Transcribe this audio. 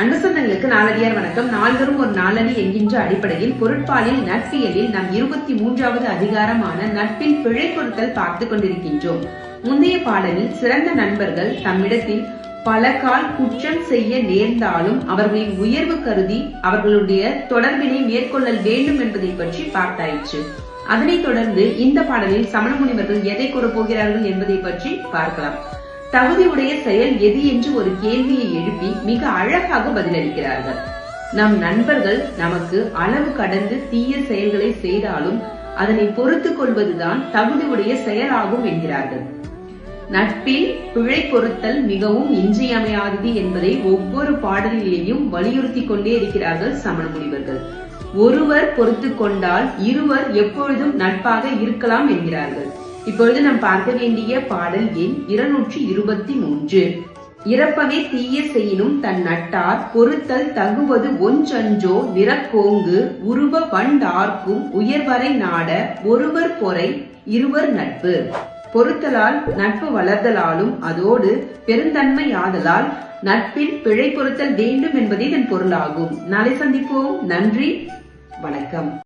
அன்புசந்தங்களுக்கு நாளடியார் வணக்கம். நால்வரும் ஒரு நாளடி என்கின்ற அடிப்படையில் பொருட்பாலில் நட்பியலில் நாம் இருபத்தி மூன்றாவது அதிகாரமான நட்பில் பிழை பொருட்கள் பார்த்து கொண்டிருக்கின்றோம். முந்தைய பாடலில் சிறந்த நண்பர்கள் தம்மிடத்தில் பல கால் குற்றம் செய்ய நேர்ந்தாலும் அவர்களின் உயர்வு கருதி அவர்களுடைய தொடர்பினை மேற்கொள்ளல் வேண்டும் என்பதை பற்றி பார்த்தாயிற்று. அதனைத் தொடர்ந்து இந்த பாடலில் சமண முனிவர்கள் எதை கூறப் போகிறார்கள் என்பதை பற்றி பார்க்கலாம். தகுதியுடைய செயல் எது என்று ஒரு கேள்வியை எழுப்பி மிக அழகாக பதிலளிக்கிறார்கள். நம் நண்பர்கள் நமக்கு அளவு கடந்து தீய செயல்களை செய்தாலும் அதனை பொறுத்து கொள்வதுதான் தகுதியுடைய செயலாகும் என்கிறார்கள். நட்பில் பிழை பொருத்தல் மிகவும் இன்றியமையாதது என்பதை ஒவ்வொரு பாடலிலேயும் வலியுறுத்தி கொண்டே இருக்கிறார்கள் சமண முனிவர்கள். ஒருவர் பொறுத்து கொண்டால் இருவர் எப்பொழுதும் நட்பாக இருக்கலாம் என்கிறார்கள். இப்பொழுது நாம் பார்க்க வேண்டிய பாடல் எண் இருநூற்றி இருபத்தி மூன்று இறப்பவே தீய செய்யினும் தன் நட்டார் பொறுத்தல் தகுவது ஒன்றன்றோ நிறக்கோங்கு உருவ வண்டார்க்கும் உயர்வரை நாட ஒருவர் பொறை இருவர் நட்பு. பொறுத்தலால் நட்பு வளர்தலாலும் அதோடு பெருந்தன்மை ஆதலால் நட்பில் பிழை பொருத்தல் வேண்டும் என்பதே இதன் பொருளாகும். நாளை சந்திப்போம். நன்றி. வணக்கம்.